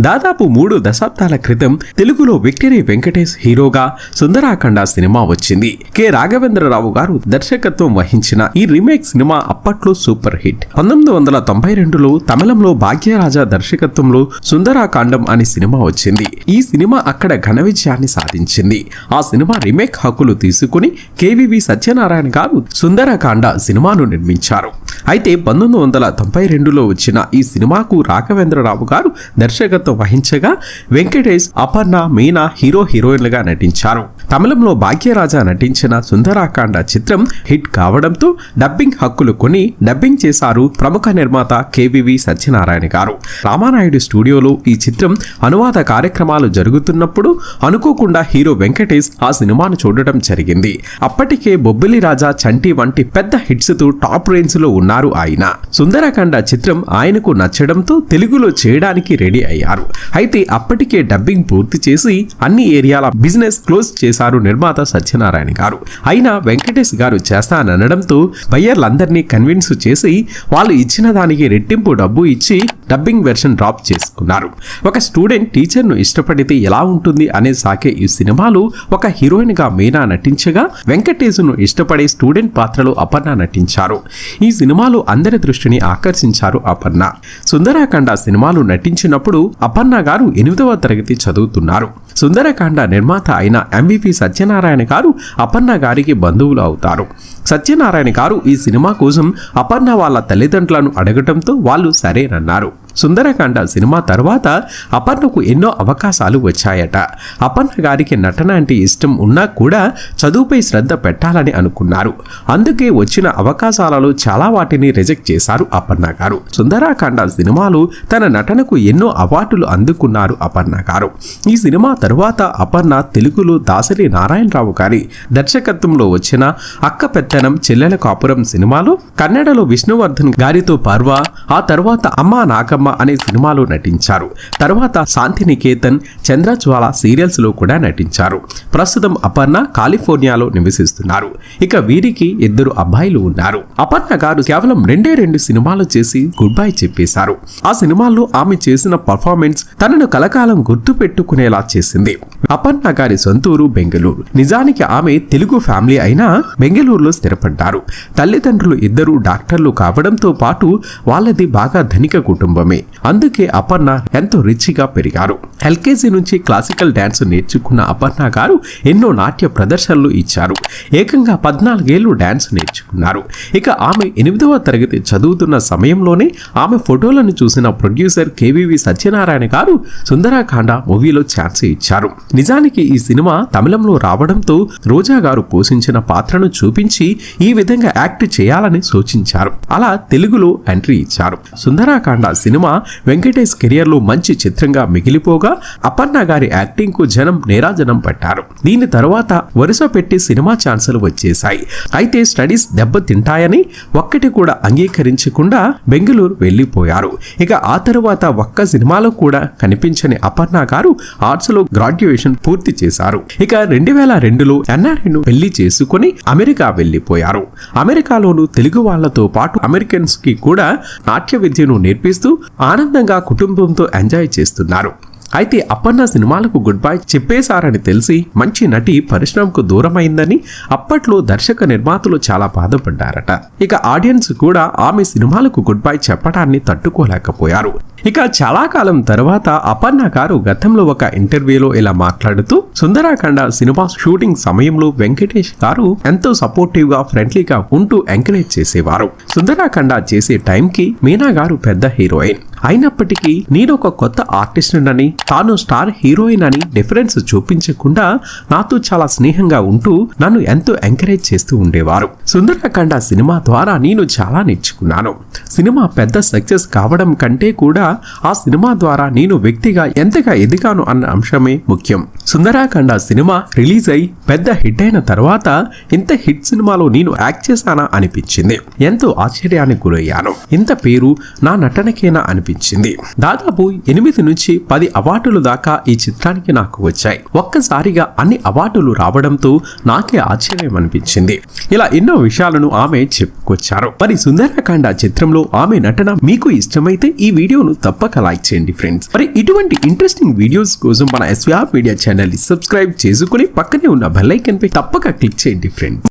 దాదాపు మూడు దశాబ్దాల క్రితం తెలుగులో విక్టరీ వెంకటేష్ హీరోగా సుందరాఖండ సినిమా వచ్చింది. కె. రాఘవేంద్రరావు గారు దర్శకత్వం వహించిన ఈ రీమేక్ సినిమా అప్పట్లో సూపర్ హిట్. పంతొమ్మిది వందల తొంభై రెండులో తమిళంలో భాగ్యరాజా దర్శకత్వంలో సుందరాకాండం అనే సినిమా వచ్చింది. ఈ సినిమా అక్కడ ఘన విజయాన్ని సాధించింది. ఆ సినిమా రీమేక్ హక్కులు తీసుకుని కేవీవి సత్యనారాయణ గారు సుందరకాండ సినిమాను నిర్మించారు. అయితే పంతొమ్మిది వందల తొంభై రెండులో వచ్చిన ఈ సినిమాకు రాఘవేంద్రరావు గారు దర్శకత్వం వహించగా వెంకటేష్ అపర్ణ మీనా హీరో హీరోయిన్లుగా నటించారు. తమిళంలో భాగ్యరాజా నటించిన సుందరాకాండ చిత్రం హిట్ కావడంతో డబ్బింగ్ హక్కులు కొని డబ్బింగ్ చేశారు ప్రముఖ నిర్మాత కేవీవి సత్యనారాయణ గారు. రామానాయుడు స్టూడియోలో ఈ చిత్రం అనువాద కార్యక్రమాలు జరుగుతున్నప్పుడు అనుకోకుండా హీరో వెంకటేష్ ఆ సినిమాను చూడటం జరిగింది. అప్పటికే బొబ్బిలి రాజా చంటి వంటి పెద్ద హిట్స్తో టాప్ రేంజ్లో ఉన్నారు ఆయన. సుందరకాండ చిత్రం ఆయనకు నచ్చడంతో తెలుగులో చేయడానికి రెడీ అయ్యారు. అయితే అప్పటికే డబ్బింగ్ పూర్తి చేసి అన్ని ఏరియాల బిజినెస్ క్లోజ్ చేశారు. నిర్మాత సత్యనారాయణ గారు. అయినా వెంకటేష్ గారు చేస్తాననడంతో బయ్యర్లందరినీ కన్విన్స్ చేసి వాళ్ళు ఇచ్చిన దానికి రెట్టింపు డబ్బు ఇచ్చి డబ్బింగ్ వెర్షన్ డ్రాప్ చేసుకున్నారు. ఒక స్టూడెంట్ టీచర్ను ఇష్టపడితే ఎలా ఉంటుంది అనే సాకే ఈ సినిమాలో ఒక హీరోయిన్గా మీనా నటించగా వెంకటేశ్ను ఇష్టపడే స్టూడెంట్ పాత్రలో అపర్ణ నటించారు. ఈ సినిమాలో అందరి దృష్టిని ఆకర్షించారు అపర్ణ. సుందరాకాండ సినిమాలు నటించినప్పుడు అపర్ణ గారు ఎనిమిదవ తరగతి చదువుతున్నారు. సుందరకాండ నిర్మాత అయిన ఎంవిపి సత్యనారాయణ గారు అపర్ణ గారికి బంధువులు అవుతారు. సత్యనారాయణ గారు ఈ సినిమా కోసం అపర్ణ వాళ్ళ తల్లిదండ్రులను అడగటంతో వాళ్ళు సరేనన్నారు. సుందరకాండ సినిమా తర్వాత అపర్ణకు ఎన్నో అవకాశాలు వచ్చాయట. అపర్ణ గారికి నటన అంటే ఇష్టం ఉన్నా కూడా చదువుపై శ్రద్ధ పెట్టాలని అనుకున్నారు. అందుకే వచ్చిన అవకాశాలలో చాలా వాటిని రిజెక్ట్ చేశారు అపర్ణ గారు. సుందరాకాండ సినిమాలు తన నటనకు ఎన్నో అవార్డులు అందుకున్నారు అపర్ణ గారు. ఈ సినిమా తరువాత అపర్ణ తెలుగులో దాసరి నారాయణరావు గారి దర్శకత్వంలో వచ్చిన అక్క పెత్తనం చెల్లెల కాపురం సినిమాలో కన్నడలో విష్ణువర్ధన్ గారితో పర్వ ఆ తర్వాత అమ్మా నాగమ్మ అనే సినిమాలో నటించారు. తర్వాత శాంతినికేతన్ చంద్రజ్వాల సీరియల్స్లో కూడా నటించారు. ప్రస్తుతం అపర్ణ కాలిఫోర్నియాలో నివసిస్తున్నారు. ఇక వీరికి ఇద్దరు అబ్బాయిలు ఉన్నారు. అపర్ణ గారు కేవలం రెండే రెండు సినిమాలు చేసి గుడ్ బై చెప్పేశారు. ఆ సినిమాల్లో ఆమె చేసిన పర్ఫార్మెన్స్ తనను కలకాలం గుర్తు పెట్టుకునేలా చేసింది. అపర్ణ గారి సొంతూరు బెంగళూరు. నిజానికి ఆమె తెలుగు ఫ్యామిలీ అయినా బెంగళూరులో స్థిరపడ్డారు. తల్లిదండ్రులు ఇద్దరు డాక్టర్లు కావడంతో పాటు వాళ్ళది బాగా ధనిక కుటుంబం కుటుంబమే అందుకే అపర్ణ ఎంతో రిచ్గా పెరిగారు. ఎల్కేజీ నుంచి క్లాసికల్ డ్యాన్స్ నేర్చుకున్న అపర్ణ గారు ఎన్నో నాట్య ప్రదర్శనలు ఇచ్చారు. ఏకంగా పద్నాలుగేళ్ళు డ్యాన్స్ నేర్చుకున్నారు. ఇక ఆమె ఎనిమిదవ తరగతి చదువుతున్న సమయంలోనే ఆమె ఫోటోలను చూసిన ప్రొడ్యూసర్ కేవీవి సత్యనారాయణ గారు సుందరాకాండ మూవీలో ఛాన్స్ ఇచ్చారు. నిజానికి ఈ సినిమా తమిళంలో రావడంతో రోజా గారు పోషించిన పాత్రను చూపించి ఈ విధంగా యాక్ట్ చేయాలని సూచించారు. అలా తెలుగులో ఎంట్రీ ఇచ్చారు. సుందరాకాండ సినిమా వెంకటేష్ కెరియర్లో మంచి చిత్రంగా మిగిలిపోగా అపర్ణ గారి యాక్టింగ్కు జనం నేరాజనం పట్టారు దీని తర్వాత వరుస పెట్టి సినిమా ఛాన్సులు వచ్చేశాయి. అయితే స్టడీస్ దెబ్బతింటాయని ఒక్కటి కూడా అంగీకరించకుండా బెంగళూరు వెళ్ళిపోయారు ఇక ఆ తరువాత ఒక్క సినిమాలో కూడా కనిపించని అపర్ణ గారు ఆర్ట్స్లో గ్రాడ్యుయేషన్ పూర్తి చేశారు. ఇక రెండు వేల రెండులో ఎన్ఆర్ఐను పెళ్ళి చేసుకుని అమెరికా వెళ్ళిపోయారు అమెరికాలోను తెలుగు వాళ్ళతో పాటు అమెరికన్స్కి కూడా నాట్య విద్యను నేర్పిస్తూ ఆనందంగా కుటుంబంతో ఎంజాయ్ చేస్తున్నారు. అయితే అపర్ణ సినిమాలకు గుడ్ బై చెప్పేశారని తెలిసి మంచి నటి పరిశ్రమకు దూరమైందని అప్పట్లో దర్శక నిర్మాతలు చాలా బాధపడ్డారట. ఇక ఆడియన్స్ కూడా ఆమె సినిమాలకు గుడ్ బై చెప్పడాన్ని తట్టుకోలేకపోయారు. ఇక చాలా కాలం తర్వాత అపర్ణ గారు గతంలో ఒక ఇంటర్వ్యూలో ఇలా మాట్లాడుతూ సుందరాఖండ సినిమా షూటింగ్ సమయంలో వెంకటేష్ గారు ఎంతో సపోర్టివ్గా ఫ్రెండ్లీగా ఉంటూ ఎంకరేజ్ చేసేవారు. సుందరాఖండ చేసే టైంకి మీనా గారు పెద్ద హీరోయిన్ అయినప్పటికీ నేను ఒక కొత్త ఆర్టిస్ట్ అని తాను స్టార్ హీరోయిన్ అని డిఫరెన్స్ చూపించకుండా నాతో చాలా స్నేహంగా ఉంటూ నన్ను ఎంతో ఎంకరేజ్ చేస్తూ ఉండేవారు. సుందరకాండ సినిమా ద్వారా నేను చాలా నేర్చుకున్నాను. సినిమా పెద్ద సక్సెస్ కావడం కంటే కూడా ఆ సినిమా ద్వారా నేను వ్యక్తిగా ఎంతగా ఎదిగాను అన్న అంశమే ముఖ్యం. సుందరాఖండ సినిమా రిలీజ్ అయి పెద్ద హిట్ అయిన తర్వాత ఇంత హిట్ సినిమాలో నేను యాక్ట్ చేశానా అనిపించింది. ఎంతో ఆశ్చర్యానికి గురయ్యాను. ఇంత పేరు నా నటనకేనా అనిపించింది. అనిపించింది దాదాపు ఎనిమిది నుంచి పది అవార్డులు దాకా ఈ చిత్రానికి నాకు వచ్చాయి. ఒక్కసారిగా అన్ని అవార్డులు రావడంతో నాకే ఆశ్చర్యం అనిపించింది. ఇలా ఎన్నో విషయాలను ఆమె చెప్పుకొచ్చారు. మరి సుందరకాండ చిత్రంలో ఆమె నటన మీకు ఇష్టమైతే ఈ వీడియోను తప్పక లైక్ చేయండి ఫ్రెండ్స్. మరి ఇటువంటి ఇంట్రెస్టింగ్ వీడియోస్ కోసం మన ఎస్విఆర్ మీడియా ఛానల్ని సబ్స్క్రైబ్ చేసుకుని పక్కనే ఉన్న బెల్ ఐకన్ పై తప్పక క్లిక్ చేయండి ఫ్రెండ్స్.